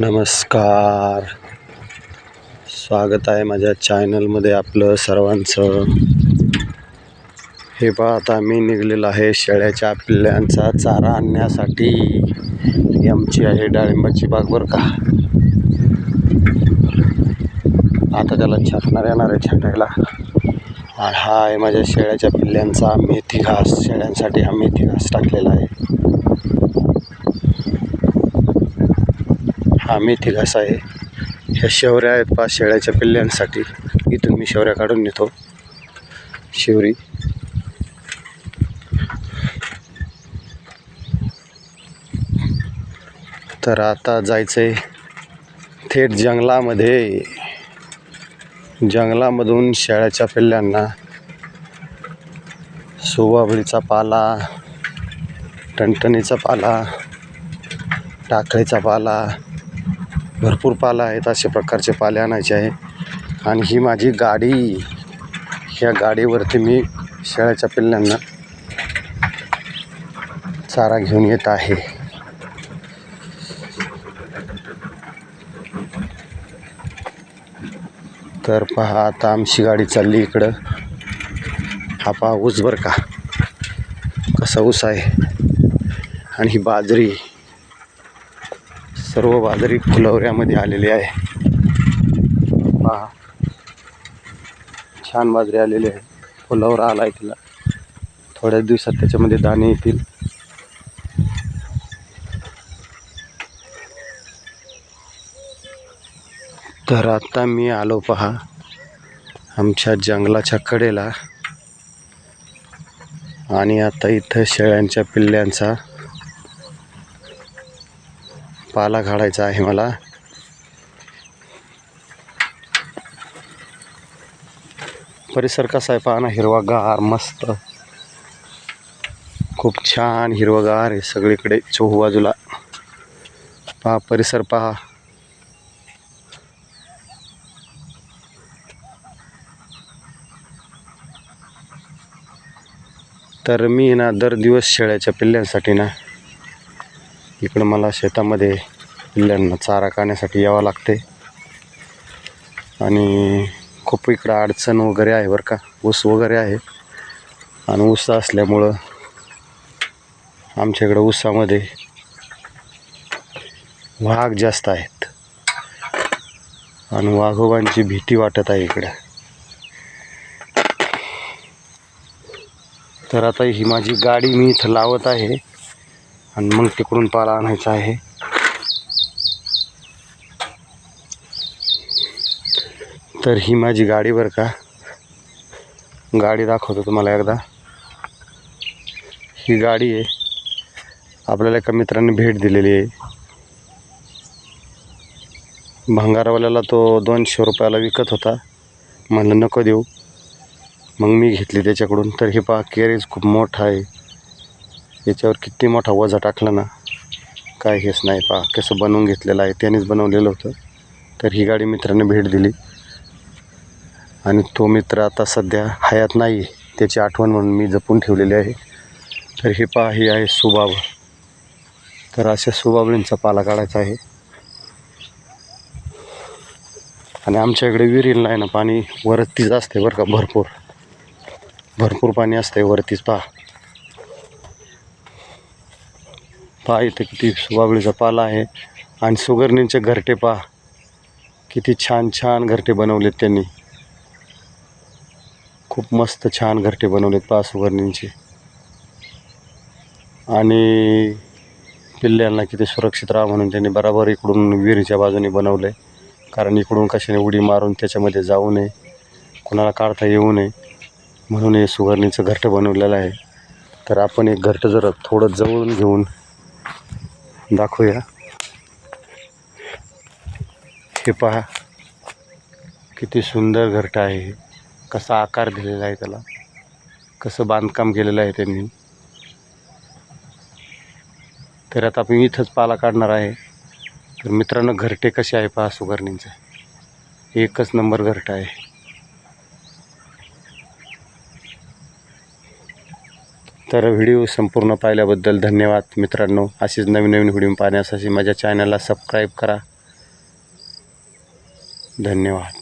नमस्कार. स्वागत आहे माझ्या चॅनलमध्ये आपलं सर्वांचं. हे पहा आता मी निघलेलो आहे शेळ्याच्या पिल्ल्यांचा चारा आणण्यासाठी. ही आमची आहे डाळिंबाची बाग बरं का. आता त्याला छाटणार येणार आहे छाटायला. आणि हा आहे माझ्या शेळ्याच्या पिल्ल्यांचा मेथी घास शेळ्यांसाठी हा मेथी घास टाकलेला आहे. हा मेथी घास आहे. ह्या शेवऱ्या आहेत पाच शेळ्याच्या पिल्ल्यांसाठी. इथून मी शेवऱ्या काढून नेतो. शेवरी. तर आता जायचं आहे थेट जंगलामध्ये. जंगलामधून शेळ्याच्या पिल्ल्यांना सुवाबळीचा पाला टणटणीचा पाला टाकळीचा पाला भरपूर पाला आहेत अशा प्रकारचे पाले आणायचे आहे. आणि ही माझी गाडी ह्या गाडीवरती मी शेळ्याच्या पिल्ल्यांना चारा घेऊन येत आहे. तर पहा आता आमची गाडी चालली इकडं. हा पहा ऊस बरं का? कसा ऊस आहे? आणि ही बाजरी. सर्व बाजरी फुलवऱ्यामध्ये आलेली आहे. पहा. छान बाजरी आलेली आहे. फुलावर आला आहे तिला. थोड्याच दिवसात त्याच्यामध्ये दाणे येतील. तर आता मी आलो पहा. आमच्या जंगलाच्या कडेला. आणि आता इथं शेळ्यांच्या पिल्ल्यांचा पाला काढायचा आहे मला. परिसर कसा आहे पहा ना हिरवागार मस्त. खूप छान हिरवगार आहे सगळीकडे चोहूबाजूला. पहा परिसर पहा. तर मी ना दर दिवस शेळ्याच्या पिल्ल्यांसाठी ना इकडं मला शेतामध्ये पिल्ल्यांना चारा काढण्यासाठी यावं लागते आणि खूप इकडं अडचण वगैरे आहे बरं का. ऊस वगैरे आहे. आणि ऊस असल्यामुळं आमच्या इकडं ऊसामध्ये वाघ जास्त आहेत. आणि वाघोबांची भीती वाटत आहे इकडं. तर आता ही माझी गाडी मी इथं लावत आहे. आणि मग तिकडून पाला आणायचा आहे. तर ही माझी गाडी बरं का. गाडी दाखवतो तुम्हाला एकदा. ही गाडी आहे. आपल्याला एका मित्राने भेट दिलेली आहे. भंगारवाल्याला तो दोनशे रुपयाला विकत होता. म्हणलं नको देऊ. मग मी घेतली त्याच्याकडून. तर हे पहा कॅरेज खूप मोठा आहे. याच्यावर किती मोठा वजा टाकला ना काय हेच नाही पहा कसं बनवून घेतलेलं आहे त्यानेच बनवलेलं होतं. तर ही गाडी मित्राने भेट दिली. आणि तो मित्र आता सध्या हयात नाही त्याची आठवण म्हणून मी जपून ठेवलेली आहे. तर हे पहा ही आहे सुबाब. तर अशा सुबाबळींचा पाला काढायचा आहे. आणि आमच्या इकडे विहिरीला आहे ना पाणी वरतीच असते बरं का भरपूर. भरपूर पाणी असते वरतीच पहा. पहा इथं किती सुबाबळीचा पाला आहे. आणि सुगरणींचे घरटे पहा किती छान छान घरटे बनवलेत त्यांनी. खूप मस्त छान घरटे बनवलेत पहा सुगरणींचे. आणि पिल्ल्यांना किती सुरक्षित राहा म्हणून त्यांनी बराबर इकडून विहिरीच्या बाजूने बनवलं आहे कारण इकडून कशाने उडी मारून त्याच्यामध्ये जाऊ नये. कोणाला काढता येऊ नये. म्हणून हे सुगरणीचं घरटं बनवलेलं आहे. तर आपण एक घरटं जर थोडं जवळून घेऊन दाखवूया. हे पहा. किती सुंदर घरटं आहे कसा आकार दिलेला आहे त्याला. कसं बांधकाम केलेलं आहे त्यांनी. तर आता आपण इथंच पाला काढणार आहे. तर मित्रांनो घरटे कसे आहे पहा सुगरणींचे. एकच नंबर घरटं आहे. तर व्हिडिओ संपूर्ण पाहिल्याबद्दल धन्यवाद मित्रांनो. असेच नवीन नवीन व्हिडिओ पाहण्यासाठी माझ्या चॅनलला सबस्क्राईब करा. धन्यवाद.